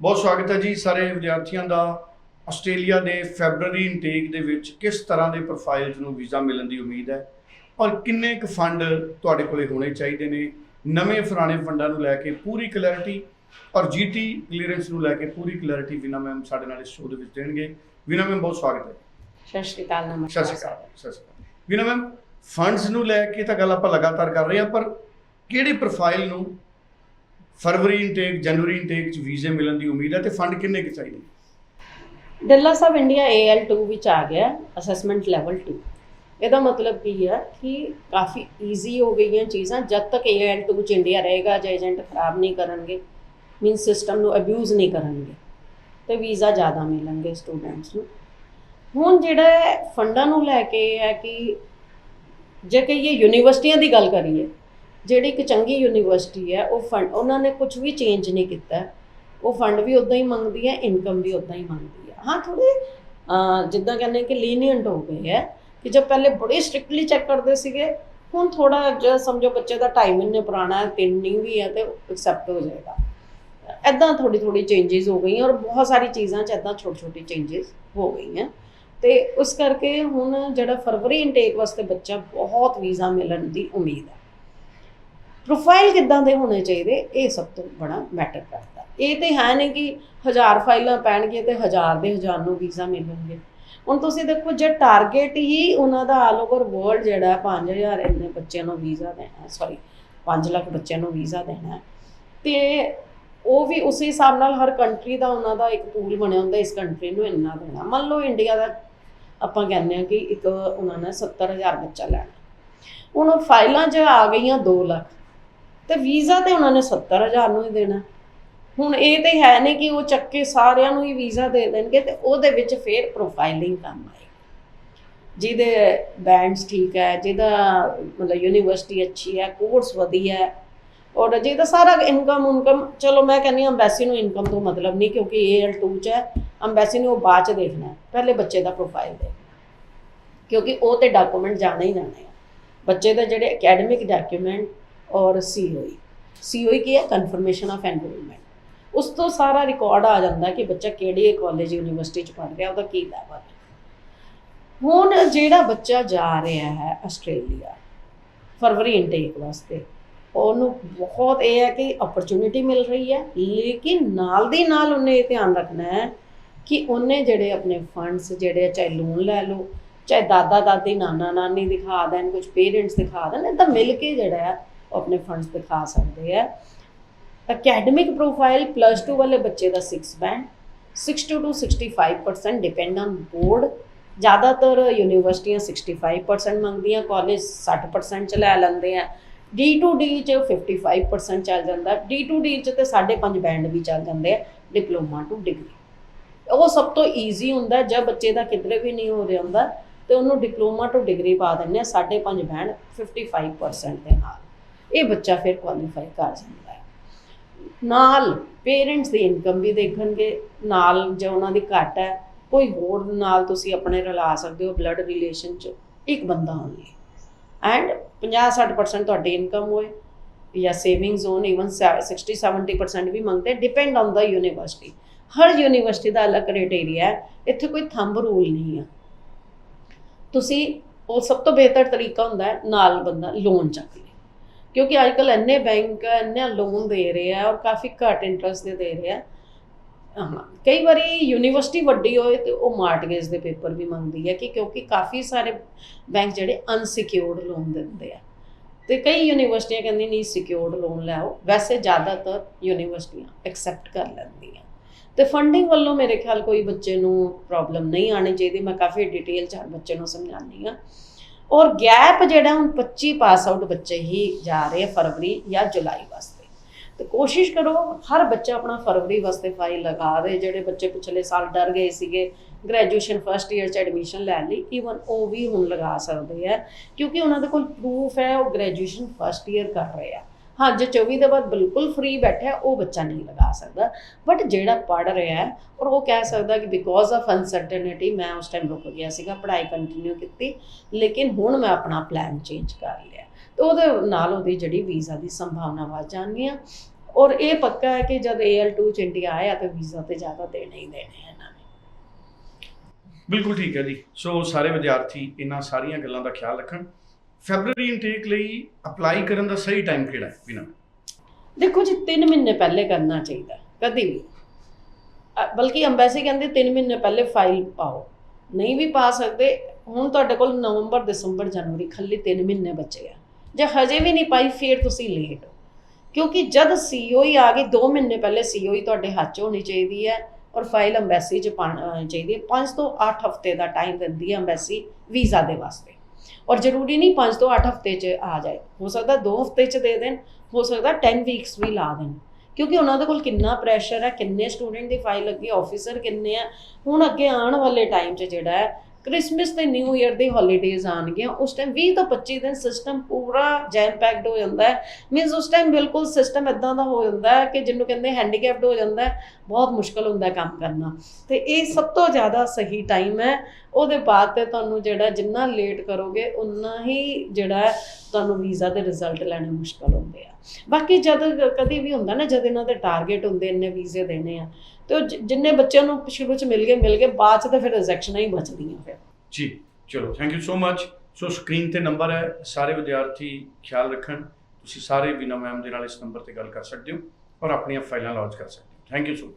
ਬਹੁਤ ਸਵਾਗਤ ਹੈ ਜੀ ਸਾਰੇ ਵਿਦਿਆਰਥੀਆਂ ਦਾ। ਆਸਟ੍ਰੇਲੀਆ ਦੇ ਫੈਬਰੂਅਰੀ ਇਨਟੇਕ ਦੇ ਵਿੱਚ ਕਿਸ ਤਰ੍ਹਾਂ ਦੇ ਪ੍ਰੋਫਾਈਲਸ ਨੂੰ ਵੀਜ਼ਾ ਮਿਲਣ ਦੀ ਉਮੀਦ ਹੈ? ਔਰ ਕਿੰਨੇ ਕੁ ਫੰਡ ਤੁਹਾਡੇ ਕੋਲੇ ਹੋਣੇ ਚਾਹੀਦੇ ਨੇ? ਨਵੇਂ ਪੁਰਾਣੇ ਫੰਡਾਂ ਨੂੰ ਲੈ ਕੇ ਪੂਰੀ ਕਲੈਰਿਟੀ ਔਰ ਜੀਟੀ ਕਲੀਅਰੈਂਸ ਨੂੰ ਲੈ ਕੇ ਪੂਰੀ ਕਲੈਰਿਟੀ ਵਿਨਾ ਮੈਮ ਸਾਡੇ ਨਾਲ ਇਸ ਸ਼ੋਅ ਦੇ ਵਿੱਚ ਦੇਣਗੇ। ਵਿਨਾ ਮੈਮ ਬਹੁਤ ਸਵਾਗਤ ਹੈ। ਸਤਿ ਸ਼੍ਰੀ ਅਕਾਲ ਸਤਿ ਨਮਸਕਾਰ ਸ਼੍ਰੀ ਅਕਾਲ ਸਤਿ ਸ਼੍ਰੀ ਅਕਾਲ। ਵਿਨਾ ਮੈਮ ਫੰਡਸ ਨੂੰ ਲੈ ਕੇ ਤਾਂ ਗੱਲ ਆਪਾਂ ਲਗਾਤਾਰ ਕਰ ਰਹੇ ਹਾਂ ਪਰ ਕਿਹੜੀ ਪ੍ਰੋਫਾਈਲ ਨੂੰ ਫਰਵਰੀ ਇਨਟੇਕ ਜਨਵਰੀ ਇਨਟੇਕ ਚ ਵੀਜ਼ੇ ਮਿਲਣ ਦੀ ਉਮੀਦ ਹੈ ਤੇ ਫੰਡ ਕਿੰਨੇ ਕੁ ਚਾਹੀਦੇ? ਡੱਲਾ ਸਾਹਿਬ ਇੰਡੀਆ AL2 ਵਿੱਚ ਆ ਗਿਆ ਅਸੈਸਮੈਂਟ ਲੈਵਲ 2 ਇਹਦਾ ਮਤਲਬ ਕੀ ਹੈ ਕਿ ਕਾਫੀ ਈਜ਼ੀ ਹੋ ਗਈਆਂ ਚੀਜ਼ਾਂ, ਜਦ ਤੱਕ AL2 ਚ ਇੰਡੀਆ ਰਹੇਗਾ ਜੇ ਏਜੰਟ ਖਰਾਬ ਨਹੀਂ ਕਰਨਗੇ ਮੀਨ ਸਿਸਟਮ ਨੂੰ ਅਬਿਊਜ਼ ਨਹੀਂ ਕਰਨਗੇ, ਤੇ ਵੀਜ਼ਾ ਜ਼ਿਆਦਾ ਮਿਲਣਗੇ ਸਟੂਡੈਂਟਸ ਨੂੰ। ਹੁਣ ਜਿਹੜਾ ਫੰਡਾਂ ਨੂੰ ਲੈ ਕੇ ਇਹ ਹੈ ਕਿ ਜੇ ਕਹੀਏ ਯੂਨੀਵਰਸਿਟੀਆਂ ਦੀ ਗੱਲ ਕਰੀਏ ਜਿਹੜੀ ਇੱਕ ਚੰਗੀ ਯੂਨੀਵਰਸਿਟੀ ਹੈ, ਉਹ ਫੰਡ ਉਹਨਾਂ ਨੇ ਕੁਝ ਵੀ ਚੇਂਜ ਨਹੀਂ ਕੀਤਾ। ਉਹ ਫੰਡ ਵੀ ਉਦਾਂ ਹੀ ਮੰਗਦੀ ਹੈ ਇਨਕਮ ਵੀ ਉਦਾਂ ਹੀ ਮੰਗਦੀ ਹੈ। ਹਾਂ ਥੋੜੇ ਜਿੱਦਾਂ ਕਹਿੰਦੇ ਕਿ ਲੀਨੀਅੰਟ ਹੋ ਗਏ ਹੈ, ਕਿ ਜਦ ਪਹਿਲੇ ਬੜੇ ਸਟ੍ਰਿਕਟਲੀ ਚੈੱਕ ਕਰਦੇ ਸੀਗੇ, ਹੁਣ ਥੋੜਾ ਜਿਹਾ ਸਮਝੋ ਬੱਚੇ ਦਾ 2.5 ਮਹੀਨੇ ਪੁਰਾਣਾ ਹੈ 3 ਨਹੀਂ ਵੀ ਹੈ, ਤੇ ਐਕਸੈਪਟ ਹੋ ਜਾਏਗਾ। ਐਦਾਂ ਥੋੜੀ ਥੋੜੀ ਚੇਂजेस ਹੋ ਗਈਆਂ, ਔਰ ਬਹੁਤ ਸਾਰੀ ਚੀਜ਼ਾਂ 'ਚ ਐਦਾਂ ਛੋਟੇ ਛੋਟੇ ਚੇਂजेस ਹੋ ਗਈਆਂ। ਤੇ ਉਸ ਕਰਕੇ ਹੁਣ ਜਿਹੜਾ ਫਰਵਰੀ ਇਨਟੇਕ ਵਾਸਤੇ ਬੱਚਾ ਬਹੁਤ ਵੀਜ਼ਾ ਮਿਲਣ ਦੀ ਉਮੀਦ ਹੈ। ਪ੍ਰੋਫਾਈਲ ਕਿੱਦਾਂ ਦੇ ਹੋਣੇ ਚਾਹੀਦੇ, ਇਹ ਸਭ ਤੋਂ ਬੜਾ ਮੈਟਰ ਕਰਦਾ। ਇਹ ਤੇ ਹੈ ਨਹੀਂ ਕਿ ਹਜ਼ਾਰ ਫਾਈਲਾਂ ਪੈਣਗੀਆਂ ਤੇ ਹਜ਼ਾਰ ਦੇ ਹਜ਼ਾਰ ਨੂੰ ਵੀਜ਼ਾ ਮਿਲਣਗੇ। ਹੁਣ ਤੁਸੀਂ ਦੇਖੋ, ਜੇ ਟਾਰਗੇਟ ਹੀ ਉਹਨਾਂ ਦਾ ਆਲ ਓਵਰ ਵਰਲਡ ਜਿਹੜਾ ਹੈ 5000 ਇੰਨੇ ਬੱਚਿਆਂ ਨੂੰ ਵੀਜ਼ਾ ਦੇਣਾ ਹੈ ਸੌਰੀ 5 ਲੱਖ ਬੱਚਿਆਂ ਨੂੰ ਵੀਜ਼ਾ ਦੇਣਾ ਹੈ, ਤੇ ਉਹ ਵੀ ਉਸੇ ਹਿਸਾਬ ਨਾਲ ਹਰ ਕੰਟਰੀ ਦਾ ਉਹਨਾਂ ਦਾ ਇੱਕ ਪੂਲ ਬਣਿਆ ਹੁੰਦਾ, ਇਸ ਕੰਟਰੀ ਨੂੰ ਇੰਨਾ ਦੇਣਾ। ਮੰਨ ਲਓ ਇੰਡੀਆ ਦਾ ਆਪਾਂ ਕਹਿੰਦੇ ਆ ਕਿ ਇੱਕ ਉਹਨਾਂ ਨੇ 70000 ਬੱਚਾ ਲੈਣਾ। ਹੁਣ ਉਹ ਫਾਈਲਾਂ 'ਚ ਆ ਗਈਆਂ 2 ਲੱਖ ਤੇ ਵੀਜ਼ਾ ਤੇ ਉਹਨਾਂ ਨੇ 70000 ਨੂੰ ਹੀ ਦੇਣਾ। ਹੁਣ ਇਹ ਤੇ ਹੈ ਨਹੀਂ ਕਿ ਉਹ ਚੱਕੇ ਸਾਰਿਆਂ ਨੂੰ ਹੀ ਵੀਜ਼ਾ ਦੇ ਦੇਣਗੇ ਤੇ ਉਹਦੇ ਵਿੱਚ ਫੇਰ ਪ੍ਰੋਫਾਈਲਿੰਗ ਕੰਮ ਆਏ ਜਿਹਦੇ ਬੈਂਡਸ ਠੀਕ ਹੈ, ਜਿਹਦਾ ਮਤਲਬ ਯੂਨੀਵਰਸਿਟੀ ਅੱਛੀ ਹੈ ਕੋਰਸ ਵਧੀਆ ਹੈ, ਔਰ ਜਿਹਦਾ ਸਾਰਾ ਇਨਕਮ ਉਨਕਮ, ਚਲੋ ਮੈਂ ਕਹਿੰਦੀ ਹਾਂ ਅੰਬੈਸੀ ਨੂੰ ਇਨਕਮ ਤੋਂ ਮਤਲਬ ਨਹੀਂ ਕਿਉਂਕਿ AL2 ਚ ਹੈ ਅੰਬੈਸੀ ਨੂੰ ਉਹ ਬਾਅਦ ਚ ਦੇਖਣਾ ਪਹਿਲੇ ਬੱਚੇ ਦਾ ਪ੍ਰੋਫਾਈਲ ਦੇਖਣਾ ਕਿਉਂਕਿ ਉਹ ਤੇ ਡਾਕੂਮੈਂਟ ਜਾਣੇ ਹੀ ਜਾਣੇ ਆ ਬੱਚੇ ਦਾ ਜਿਹੜੇ ਅਕੈਡਮਿਕ ਡਾਕੂਮੈਂਟ ਔਰ ਸੀਓਈ ਸੀਓਈ ਕੀ ਹੈ? ਕਨਫਰਮੇਸ਼ਨ ਆਫ ਐਨਰੋਲਮੈਂਟ ਉਸ ਤੋਂ ਸਾਰਾ ਰਿਕਾਰਡ ਆ ਜਾਂਦਾ ਕਿ ਬੱਚਾ ਕਿਹੜੇ ਕਾਲਜ ਯੂਨੀਵਰਸਿਟੀ ਚ ਪੜ੍ਹ ਰਿਹਾ, ਉਹਦਾ ਕੀ ਲੈਵਲ ਹੁਣ ਜਿਹੜਾ ਬੱਚਾ ਜਾ ਰਿਹਾ ਹੈ ਆਸਟ੍ਰੇਲੀਆ, ਫਰਵਰੀ ਇਨਟੇਕ ਵਾਸਤੇ, ਉਹਨੂੰ ਬਹੁਤ ਇਹ ਹੈ ਕਿ ਓਪਰਚ्युनिटी ਮਿਲ ਰਹੀ ਹੈ, ਲੇਕਿਨ ਨਾਲ ਦੀ ਨਾਲ ਉਹਨੇ ਇਹ ਧਿਆਨ ਰੱਖਣਾ ਹੈ ਕਿ ਉਹਨੇ ਜਿਹੜੇ ਆਪਣੇ ਫੰਡਸ ਜਿਹੜੇ ਚਾਹੇ ਲੋਨ ਲੈ ਲਓ, ਚਾਹੇ ਦਾਦਾ ਦਾਦੀ ਨਾਨਾ ਨਾਨੀ ਦਿਖਾ ਦੇਣ ਕੁਝ ਪੇਰੈਂਟਸ ਦਿਖਾ ਦੇਣ, ਇਹ ਤਾਂ ਮਿਲ ਕੇ ਜਿਹੜਾ ਉਹ ਆਪਣੇ ਫੰਡਸ ਦਿਖਾ ਸਕਦੇ ਆ। ਅਕੈਡਮਿਕ ਪ੍ਰੋਫਾਈਲ ਪਲੱਸ 2 ਵਾਲੇ ਬੱਚੇ ਦਾ 6 band 60 to 65% depend on board ਜ਼ਿਆਦਾਤਰ ਯੂਨੀਵਰਸਿਟੀਆਂ 65% ਮੰਗਦੀਆਂ ਕਾਲਜ 60% ਚ ਲੈ ਲੈਂਦੇ ਆ। D2D ਚ 55% ਚੱਲ ਜਾਂਦਾ। D2D ਚ ਤੇ 5.5 ਬੈਂਡ ਵੀ ਚੱਲ ਜਾਂਦੇ ਆ ਡਿਪਲੋਮਾ ਟੂ ਡਿਗਰੀ ਉਹ ਸਭ ਤੋਂ ਈਜ਼ੀ ਹੁੰਦਾ ਜੇ ਬੱਚੇ ਦਾ ਕਿਧਰੇ ਵੀ ਨਹੀਂ ਹੋ ਰਿਹਾ ਹੁੰਦਾ, ਤੇ ਉਹਨੂੰ ਡਿਪਲੋਮਾ ਟੂ ਡਿਗਰੀ ਪਾ ਦਿੰਦੇ ਆ 5.5 ਬੈਂਡ 55% ਦੇ ਨਾਲ। ਇਹ ਬੱਚਾ ਫਿਰ ਕੁਆਲੀਫਾਈ ਕਰ ਜਾਂਦਾ ਹੈ। ਨਾਲ ਪੇਰੈਂਟਸ ਦੀ ਇਨਕਮ ਵੀ ਦੇਖਣਗੇ, ਨਾਲ ਜੇ ਉਹਨਾਂ ਦੀ ਘੱਟ ਹੈ, ਕੋਈ ਹੋਰ ਨਾਲ ਤੁਸੀਂ ਆਪਣੇ ਰਲਾ ਸਕਦੇ ਹੋ ਬਲੱਡ ਰਿਲੇਸ਼ਨ ਚ, ਇੱਕ ਬੰਦਾ ਓਨਲੀ ਐਂਡ 50-60% ਤੁਹਾਡੀ ਇਨਕਮ ਹੋਏ, ਜਾਂ ਸੇਵਿੰਗ ਜ਼ੋਨ ਇਵਨ 60-70% ਵੀ ਮੰਗਦੇ ਡਿਪੈਂਡ ਔਨ ਦਾ ਯੂਨੀਵਰਸਿਟੀ ਹਰ ਯੂਨੀਵਰਸਿਟੀ ਦਾ ਅਲੱਗ ਕ੍ਰਾਈਟੇਰੀਆ ਹੈ, ਇੱਥੇ ਕੋਈ ਥੰਬ ਰੂਲ ਨਹੀਂ ਆ ਤੁਸੀਂ ਉਹ ਸਭ ਤੋਂ ਬਿਹਤਰ ਤਰੀਕਾ ਹੁੰਦਾ ਹੈ, ਨਾਲ ਬੰਦਾ ਲੋਨ ਚੱਕ ਲੇ ਕਿਉਂਕਿ ਅੱਜ ਕੱਲ ਇੰਨੇ ਬੈਂਕ ਇੰਨੇ ਲੋਨ ਦੇ ਰਹੇ ਆ, ਔਰ ਕਾਫੀ ਘੱਟ ਇੰਟਰਸਟ ਦੇ ਦੇ ਰਹੇ ਆ। ਹਾਂ ਕਈ ਵਾਰੀ ਯੂਨੀਵਰਸਿਟੀ ਵੱਡੀ ਹੋਏ ਤੇ ਉਹ ਮਾਰਟਗੇਜ ਦੇ ਪੇਪਰ ਵੀ ਮੰਗਦੀ ਹੈ ਕਿ ਕਿਉਂਕਿ ਕਾਫੀ ਸਾਰੇ ਬੈਂਕ ਜਿਹੜੇ ਅਨਸਿਕਿਉਰਡ ਲੋਨ ਦਿੰਦੇ ਆ। ਤੇ ਕਈ ਯੂਨੀਵਰਸਿਟੀਆਂ ਕਹਿੰਦੀ ਨਹੀਂ ਸਿਕਿਉਰਡ ਲੋਨ ਲੈਓ ਵੈਸੇ ਜ਼ਿਆਦਾਤਰ ਯੂਨੀਵਰਸਿਟੀਆਂ ਐਕਸੈਪਟ ਕਰ ਲੈਂਦੀਆਂ ਤੇ ਫੰਡਿੰਗ ਵੱਲੋਂ ਮੇਰੇ ਖਿਆਲ ਕੋਈ ਬੱਚੇ ਨੂੰ ਪ੍ਰੋਬਲਮ ਨਹੀਂ ਆਣੀ ਚਾਹੀਦੀ। ਮੈਂ ਕਾਫੀ ਡਿਟੇਲ ਚ ਹਰ ਬੱਚੇ ਨੂੰ ਸਮਝਾਉਂਦੀ ਆ। ਔਰ ਗੈਪ ਜਿਹੜਾ ਹੁਣ 25 ਪਾਸ ਆਊਟ ਬੱਚੇ ਹੀ ਜਾ ਰਹੇ ਫਰਵਰੀ ਜਾਂ ਜੁਲਾਈ ਵਾਸਤੇ। ਤੇ ਕੋਸ਼ਿਸ਼ ਕਰੋ ਹਰ ਬੱਚਾ ਆਪਣਾ ਫਰਵਰੀ ਵਾਸਤੇ ਫਾਈਲ ਲਗਾ ਦੇ, ਜਿਹੜੇ ਬੱਚੇ ਪਿਛਲੇ ਸਾਲ ਡਰ ਗਏ ਸੀਗੇ ਗ੍ਰੈਜੂਏਸ਼ਨ ਫਰਸਟ ਈਅਰ ਚ ਐਡਮਿਸ਼ਨ ਲੈ ਲਈ ਈਵਨ ਉਹ ਵੀ ਹੁਣ ਲਗਾ ਸਕਦੇ ਆ, ਕਿਉਂਕਿ ਉਹਨਾਂ ਦੇ ਕੋਲ ਪ੍ਰੂਫ ਹੈ, ਉਹ ਗ੍ਰੈਜੂਏਸ਼ਨ ਫਰਸਟ ਈਅਰ ਕਰ ਰਹੇ ਆ। ਹਾਂ, ਜੇ 24 ਦੇ ਬਾਅਦ ਬਿਲਕੁਲ ਫ੍ਰੀ ਬੈਠਾ ਉਹ ਬੱਚਾ ਨਹੀਂ ਲਗਾ ਸਕਦਾ। ਬਟ ਜਿਹੜਾ ਪੜ ਰਿਹਾ ਹੈ, ਔਰ ਉਹ ਕਹਿ ਸਕਦਾ ਕਿ ਬਿਕੋਜ਼ ਆਫ ਅਨਸਰਟਨਿਟੀ ਮੈਂ ਉਸ ਟਾਈਮ ਰੁਕ ਗਿਆ ਸੀਗਾ, ਪੜ੍ਹਾਈ ਕੰਟੀਨਿਊ ਕੀਤੀ, ਲੇਕਿਨ ਹੁਣ ਮੈਂ ਆਪਣਾ ਪਲਾਨ ਚੇਂਜ ਕਰ ਲਿਆ। ਤੇ ਉਹਦੇ ਨਾਲ ਉਹਦੀ ਜਿਹੜੀ ਵੀਜ਼ਾ ਦੀ ਸੰਭਾਵਨਾ ਵੱਧ ਜਾਣੀ ਆ ਔਰ ਇਹ ਪੱਕਾ ਹੈ ਕਿ ਜਦ AL2 ਚ ਇੰਡੀਆ ਆਇਆ, ਤੇ ਵੀਜ਼ਾ ਤੇ ਜ਼ਿਆਦਾ ਦੇਣੇ ਹੀ ਦੇਣੇ ਆ ਇਹਨਾਂ ਨੇ। ਬਿਲਕੁਲ ਠੀਕ ਹੈ ਜੀ। ਸੋ ਸਾਰੇ ਵਿਦਿਆਰਥੀ, ਇਹਨਾਂ ਸਾਰੀਆਂ ਗੱਲਾਂ ਦਾ ਖਿਆਲ ਰੱਖਣ। ਫੈਬਰੂਰੀ ਇਨਟੇਕ ਲਈ ਅਪਲਾਈ ਕਰਨ ਦਾ ਸਹੀ ਟਾਈਮ ਕਿਹੜਾ ਹੈ ਬਿਨਾਂ ਦੇਖੋ ਜੀ 3 ਮਹੀਨੇ ਪਹਿਲੇ ਕਰਨਾ ਚਾਹੀਦਾ ਹੈ, ਕਦੀ ਵੀ। ਅ, ਬਲਕਿ ਅੰਬੈਸੀ ਕਹਿੰਦੇ 3 ਮਹੀਨੇ ਪਹਿਲੇ ਫਾਈਲ ਪਾਓ। ਨਹੀਂ ਵੀ ਪਾ ਸਕਦੇ ਹੁਣ ਤੁਹਾਡੇ ਕੋਲ ਨਵੰਬਰ ਦਸੰਬਰ ਜਨਵਰੀ ਖਾਲੀ 3 ਮਹੀਨੇ ਬਚੇ ਆ। ਜੇ ਹਜੇ ਵੀ ਨਹੀਂ ਪਾਈ ਫਿਰ ਤੁਸੀਂ ਲੇਟ ਹੋ। ਕਿਉਂਕਿ ਜਦ ਸੀਓਈ ਆ ਗਈ 2 ਮਹੀਨੇ ਪਹਿਲੇ ਸੀਓਈ ਤੁਹਾਡੇ ਹੱਥ 'ਚ ਹੋਣੀ ਚਾਹੀਦੀ ਹੈ ਔਰ ਫਾਈਲ ਅੰਬੈਸੀ 'ਚ ਪਾਉਣੀ ਚਾਹੀਦੀ ਹੈ। 5 ਤੋਂ 8 ਹਫ਼ਤੇ ਦਾ ਟਾਈਮ ਦਿੰਦੀ ਹੈ ਅੰਬੈਸੀ ਵੀਜ਼ਾ ਦੇ ਵਾਸਤੇ। ਔਰ ਜ਼ਰੂਰੀ ਨਹੀਂ 5 ਤੋਂ 8 ਹਫ਼ਤੇ 'ਚ ਆ ਜਾਏ। ਹੋ ਸਕਦਾ 2 ਹਫ਼ਤੇ 'ਚ ਦੇ ਦੇਣ, ਹੋ ਸਕਦਾ 10 ਵੀਕਸ ਵੀ ਲਾ ਦੇਣ। ਕਿਉਂਕਿ ਉਹਨਾਂ ਦੇ ਕੋਲ ਕਿੰਨਾ ਪ੍ਰੈਸ਼ਰ ਹੈ, ਕਿੰਨੇ ਸਟੂਡੈਂਟ ਦੀ ਫਾਈਲ ਲੱਗੀ ਆਫੀਸਰ ਕਿੰਨੇ ਆ, ਹੁਣ ਅੱਗੇ ਆਉਣ ਵਾਲੇ ਟਾਈਮ 'ਚ ਜਿਹੜਾ ਹੈ ਕ੍ਰਿਸਮਸ ਤੇ ਨਿਊ ਇਅਰ ਦੀ ਹੌਲੀਡੇਜ਼ ਆਣਗੀਆਂ ਉਸ ਟਾਈਮ 20 ਤੋਂ 25 ਦਿਨ ਸਿਸਟਮ ਪੂਰਾ ਜੈਮ ਪੈਕਡ ਹੋ ਜਾਂਦਾ ਹੈ। ਮੀਨਸ ਉਸ ਟਾਈਮ ਬਿਲਕੁਲ ਸਿਸਟਮ ਇਦਾਂ ਦਾ ਹੋ ਜਾਂਦਾ ਹੈ ਕਿ ਜਿਹਨੂੰ ਕਹਿੰਦੇ ਹੈਂਡੀਕੈਪਡ ਹੋ ਜਾਂਦਾ ਹੈ, ਬਹੁਤ ਮੁਸ਼ਕਲ ਹੁੰਦਾ ਕੰਮ ਕਰਨਾ। ਤੇ ਇਹ ਸਭ ਤੋਂ ਜ਼ਿਆਦਾ ਸਹੀ ਟਾਈਮ ਹੈ। ਉਹਦੇ ਬਾਅਦ ਤੇ ਤੁਹਾਨੂੰ ਜਿਹੜਾ ਜਿੰਨਾ ਲੇਟ ਕਰੋਗੇ ਉਨਾ ਹੀ ਜਿਹੜਾ ਤੁਹਾਨੂੰ ਵੀਜ਼ਾ ਦੇ ਰਿਜ਼ਲਟ ਲੈਣੇ ਮੁਸ਼ਕਲ ਹੁੰਦੇ ਆ। ਬਾਕੀ ਜਦ ਕਦੀ ਵੀ ਹੁੰਦਾ ਨਾ, ਜਦ ਇਹਨਾਂ ਦੇ ਟਾਰਗੇਟ ਹੁੰਦੇ, ਇੰਨੇ ਵੀਜ਼ੇ ਦੇਣੇ ਆ ਤੇ ਜਿੰਨੇ ਬੱਚਿਆਂ ਨੂੰ ਸ਼ੁਰੂ ਚ ਮਿਲ ਗਏ ਮਿਲ ਗਏ, ਬਾਅਦ ਚ ਤਾਂ ਫਿਰ ਰਿਜੈਕਸ਼ਨਾਂ ਹੀ ਬਚਦੀਆਂ ਫਿਰ। ਜੀ, ਚਲੋ thank you so much so screen ਤੇ ਨੰਬਰ ਹੈ, ਸਾਰੇ ਵਿਦਿਆਰਥੀ ਖਿਆਲ ਰੱਖਣ। ਤੁਸੀਂ ਸਾਰੇ ਵੀਨਾ ਮੈਮ ਦੇ ਨਾਲ ਇਸ ਨੰਬਰ ਤੇ ਗੱਲ ਕਰ ਸਕਦੇ ਹੋ ਔਰ ਆਪਣੀਆਂ ਫਾਈਲਾਂ ਲੌਂਚ ਕਰ ਸਕਦੇ ਹੋ। Thank you so